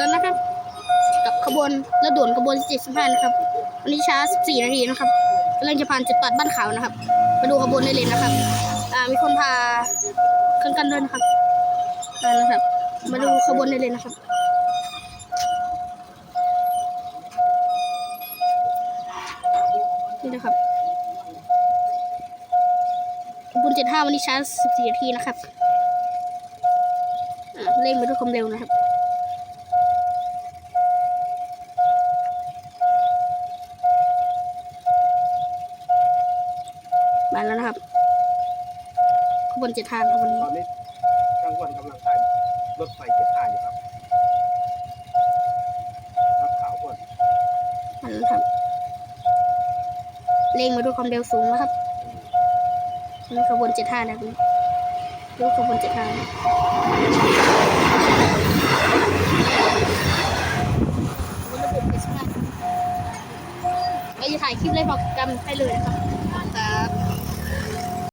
แล้วนะครับ กับขบวนรถด่วนขบวน75นะครับวันนี้ช้า 14 นาทีนะครับกำลังจะผ่านจุดตัดบ้านขาวนะครับ มาดูขบวนได้เลยนะครับ อ่ามีคนพาเครื่องกันด้วยนะครับอ่านะครับ มาดูขบวนได้เลยนะครับนี่นะครับขบวน75วันนี้ช้า 14 นาทีนะครับเร่งไปด้วยความเร็วนะครับ มาแล้วนะครับขบวนเจ็ดทางขบวนนี้ตอนนี้กลางวันกำลังขายรถไฟเจ็ดห้าอยู่ครับรับข่าวก่อนมาแล้วนะครับเร่งมาด้วยความเร็วสูงนะครับนี่ขบวนเจ็ดห้านะครับดูขบวนเจ็ดห้าเราจะถ่ายคลิปเลยบอกกรรมให้เลยนะครับ